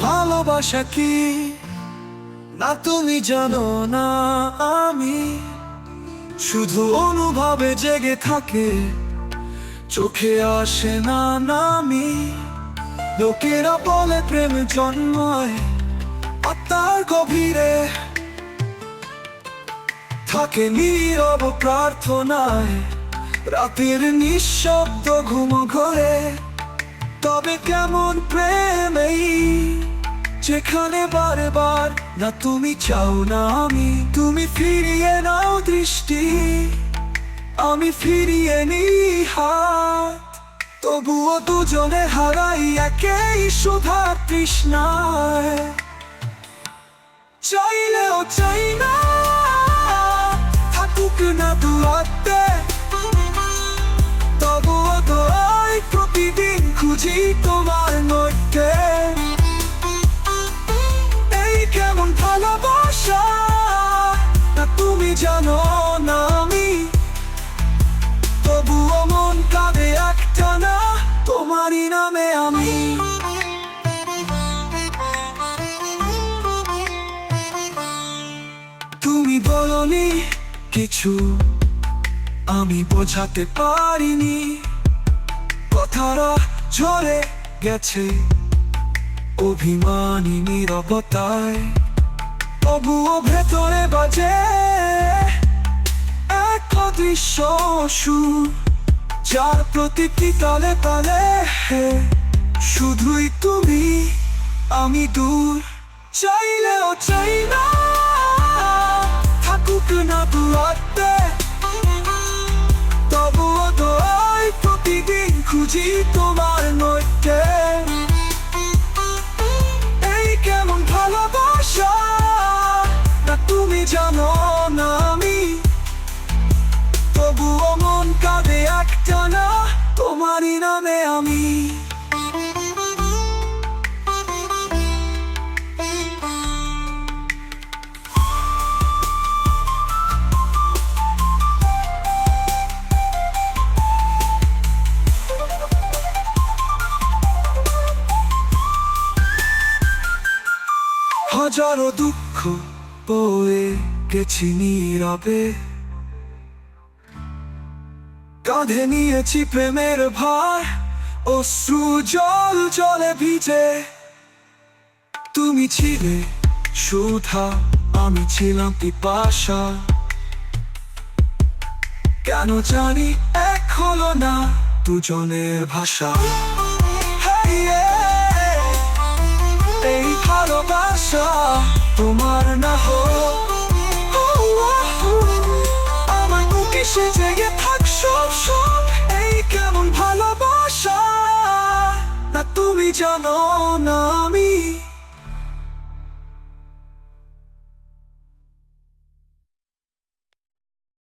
ভালোবাসা কি? না তুমি জানো না আমি। শুধু অনুভবে জেগে থাকে, চোখে আসে না নামি লোকেরা বলে প্রেম জন্মায়, আত্মার গভীরে। থাকে নীরব প্রার্থনায়, রাতের নিঃশব্দ ঘুম ঘরে। তবে কেমন প্রেম এই? যেখানে বারে বার না তুমি চাও না আমি, তুমি ফিরিয়ে নাও দৃষ্টি। আমি ফিরিয়ে নি হাত, তবুও দুজনে হারাই একেই সুধা তৃষ্ণায়। চাইলেও চাই না। কিছু আমি বোঝাতে পারিনি। কথারা ঝরে গেছে, অভিমানী নীরবতায়। তবুও ভেতরে বাজে এক অদৃশ্য সুর, যার প্রতিটি তালে তালে শুধুই তুমি, আমি দূর, চাইলেও চাই খুঁজি তোমার মধ্যে। এই কেমন ভালোবাসা? তুমি জানো হাজারো দুঃখ বয়ে গেছি নীরবে। কাঁধে নিয়েছি প্রেমের ভার, অশ্রু জল জলে ভিজে। তুমি ছিলে সুধা, আমি ছিলাম পিপাসা। কেন জানি এক হলো না দুজনের ভাষা। ভালোবাসা তোমার না হো আমার বুকে সে জেগে থাক সব সব এই কেমন ভালোবাসা? না তুমি জানো না।